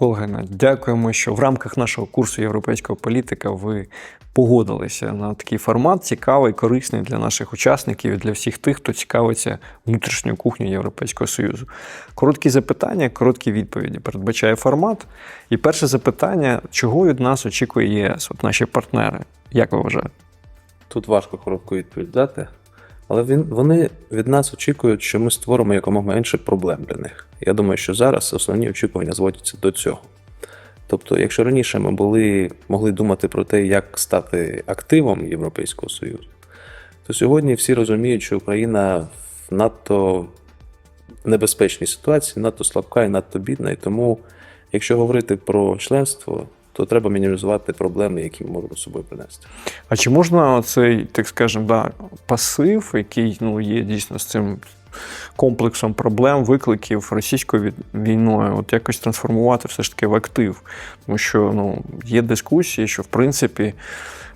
Колгина, дякуємо, що в рамках нашого курсу європейського політика ви погодилися на такий формат, цікавий, корисний для наших учасників і для всіх тих, хто цікавиться внутрішньою кухнею Європейського Союзу. Короткі запитання, короткі відповіді передбачає формат. І перше запитання: чого від нас очікує ЄС, от наші партнери? Як ви вважаєте? Тут важко коротку відповідь дати, але він, вони від нас очікують, що ми створимо якомога менше проблем для них. Я думаю, що зараз основні очікування зводяться до цього. Тобто, якщо раніше ми були, могли думати про те, як стати активом Європейського Союзу, то сьогодні всі розуміють, що Україна в надто небезпечній ситуації, надто слабка і надто бідна. І тому, якщо говорити про членство, то треба мінімізувати проблеми, які ми можемо з собою принести. А чи можна цей, так скажемо, да, пасив, який ну, є дійсно з цим комплексом проблем, викликів російською війною, от якось трансформувати все ж таки в актив? Тому що ну, є дискусії, що в принципі.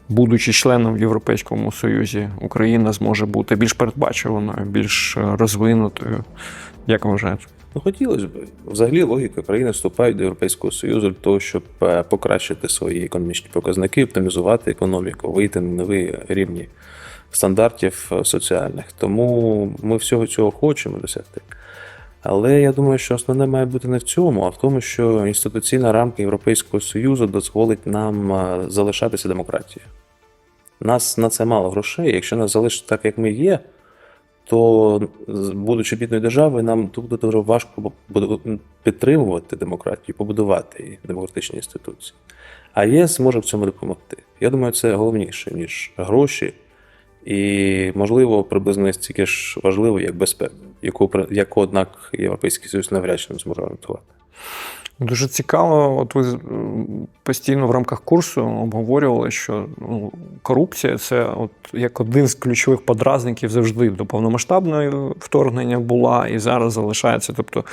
Будучи членом в Європейському Союзі, Україна зможе бути більш передбачуваною, більш е, розвинутою. Як ви вважаєте? Ну, хотілося б. Взагалі логіка країни вступають до Європейського Союзу для того, щоб е, покращити свої економічні показники, оптимізувати економіку, вийти на нові рівні стандартів е, соціальних. Тому ми всього цього хочемо досягти. Але я думаю, що основне має бути не в цьому, а в тому, що інституційна рамка Європейського Союзу дозволить нам е, залишатися демократією. Нас на це мало грошей. Якщо нас залишить так, як ми є, то, будучи бідною державою, нам тут буде дуже важко підтримувати демократію, побудувати її, демократичні інституції. А єС може в цьому допомогти. Я думаю, це головніше, ніж гроші, і, можливо, приблизно стільки ж важливо, як безпека, яку, яку, однак, Європейський Союз навряд чи не зможе гарантувати. Дуже цікаво. От ви постійно в рамках курсу обговорювали, що ну, корупція це от як один з ключових подразників завжди до повномасштабного вторгнення була і зараз залишається, тобто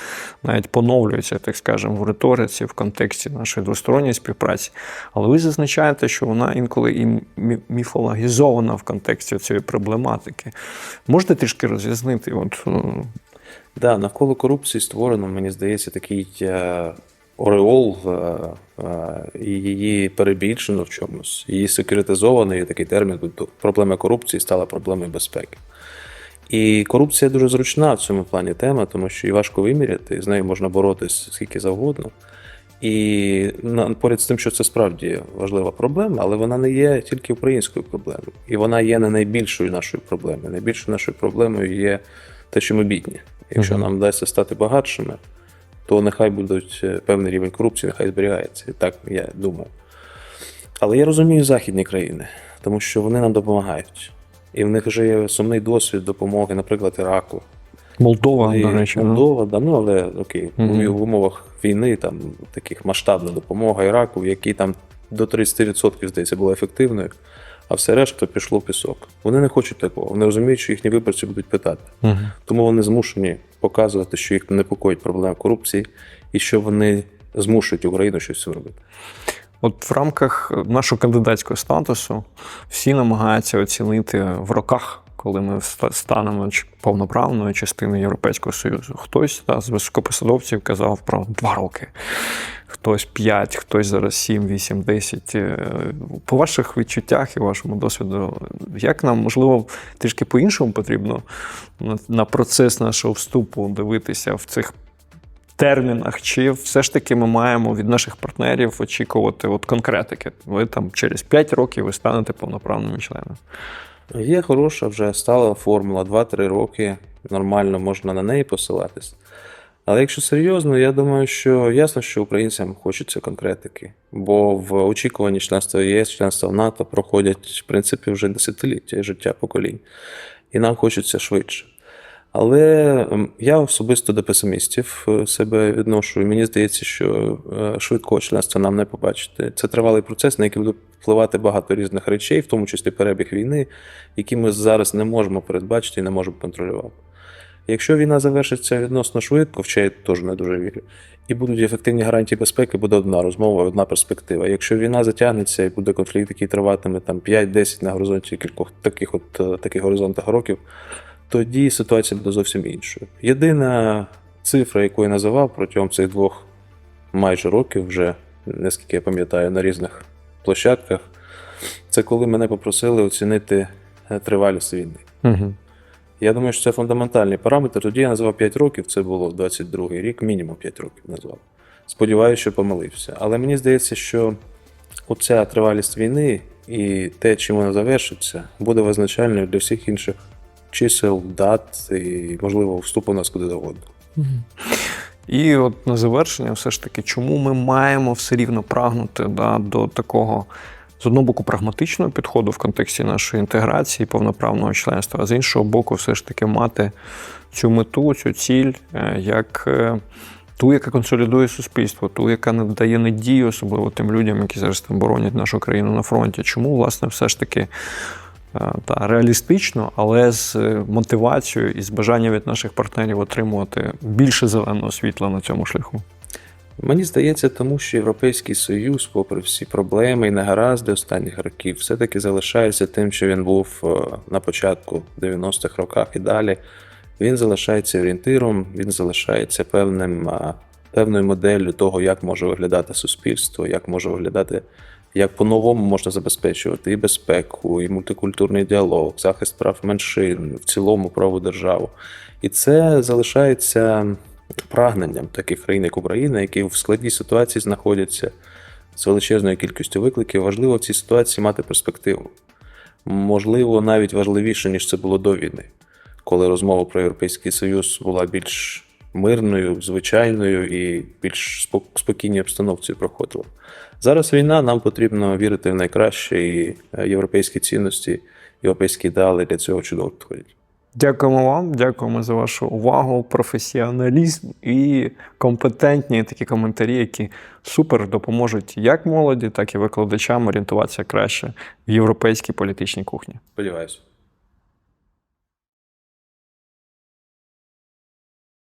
навіть поновлюється, так скажемо, в риториці, в контексті нашої двосторонньої співпраці. Але ви зазначаєте, що вона інколи і міфологізована в контексті цієї проблематики. Можете трішки роз'яснити? От, е, Да, навколо корупції створено, мені здається, такий е, ореол, е, е, і її перебільшено в чомусь. Її секретизовано, є такий термін. Проблема корупції стала проблемою безпеки. І корупція дуже зручна в цьому плані тема, тому що її важко виміряти, з нею можна боротись скільки завгодно. І поряд з тим, що це справді важлива проблема, але вона не є тільки українською проблемою. І вона є не найбільшою нашою проблемою. Найбільшою нашою проблемою є те, що ми бідні. Якщо Мгм. нам вдасться стати багатшими, то нехай будуть певний рівень корупції, нехай зберігається. І так я думаю. Але я розумію західні країни, тому що вони нам допомагають. І в них вже є сумний досвід допомоги, наприклад, Іраку. Молдова, І до речі. Молдова, да, ну але окей, Мгм. в умовах війни там таких масштабна допомога Іраку, в якій там до 30% здається була ефективною, а все решта пішло в пісок. Вони не хочуть такого. Вони розуміють, що їхні виборці будуть питати. Мгм. Тому вони змушені показувати, що їх непокоїть проблема корупції, і що вони змушують Україну щось робити. От в рамках нашого кандидатського статусу всі намагаються оцінити в роках, коли ми станемо повноправною частиною Європейського Союзу. Хтось та, з високопосадовців казав про два роки, хтось п'ять, хтось зараз сім, вісім, десять. Е, По ваших відчуттях і вашому досвіду, як нам можливо трішки по-іншому потрібно на процес нашого вступу дивитися в цих термінах, чи все ж таки ми маємо від наших партнерів очікувати от конкретики? Ви там через 5 років ви станете повноправними членами. Є хороша вже стала формула 2-3 роки, нормально можна на неї посилатись. Але якщо серйозно, я думаю, що ясно, що українцям хочеться конкретики, бо в очікуванні членства ЄС, членства в НАТО проходять в принципі вже десятиліття життя поколінь, і нам хочеться швидше. Але ем, я особисто до песимістів е, себе відношу, і мені здається, що е, швидкого членства нам не побачити. Це тривалий процес, на який буде впливати багато різних речей, в тому числі перебіг війни, які ми зараз не можемо передбачити і не можемо контролювати. Якщо війна завершиться відносно швидко, в що я теж не дуже вірю, і будуть ефективні гарантії безпеки, буде одна розмова, одна перспектива. Якщо війна затягнеться і буде конфлікт, який триватиме там 5-10 на горизонті кількох таких от е, таких горизонтах років, тоді ситуація буде зовсім іншою. Єдина цифра, яку я називав протягом цих двох майже років вже, наскільки я пам'ятаю, на різних площадках. Це коли мене попросили оцінити е, тривалість війни. Угу. Я думаю, що це фундаментальний параметр. Тоді я назвав 5 років, це було 22 рік, мінімум 5 років назвав. Сподіваюся, що помилився. Але мені здається, що оця тривалість війни і те, чим вона завершиться, буде визначальною для всіх інших чисел, дат і, можливо, вступу нас куди завгодно. І от на завершення, все ж таки, чому ми маємо все рівно прагнути да, до такого, з одного боку, прагматичного підходу в контексті нашої інтеграції, повноправного членства, а з іншого боку, все ж таки мати цю мету, цю ціль, е, як е, ту, яка консолідує суспільство, ту, яка не дає надію, особливо тим людям, які зараз там боронять нашу країну на фронті. Чому, власне, все ж таки. Е, Та реалістично, але з е, мотивацією і з бажанням від наших партнерів отримувати більше зеленого світла на цьому шляху. Мені здається, тому що Європейський Союз, попри всі проблеми і негаразди останніх років, все-таки залишається тим, що він був е, на початку 90-х роках і далі. Він залишається орієнтиром, він залишається певним, певною моделлю того, як може виглядати суспільство, як може виглядати, як по-новому можна забезпечувати і безпеку, і мультикультурний діалог, захист прав меншин, в цілому праву державу. І це залишається прагненням таких країн, як Україна, які в складній ситуації знаходяться з величезною кількістю викликів. Важливо в цій ситуації мати перспективу. Можливо, навіть важливіше, ніж це було до війни, коли розмова про Європейський Союз була більш мирною, звичайною і більш спок- спокійній обстановці проходила. Зараз війна, нам потрібно вірити в найкраще і е, європейські цінності, європейські ідеали для цього чудово підходять. Дякуємо вам, дякуємо за вашу увагу, професіоналізм і компетентні такі коментарі, які супер допоможуть як молоді, так і викладачам орієнтуватися краще в європейській політичній кухні. Сподіваюся.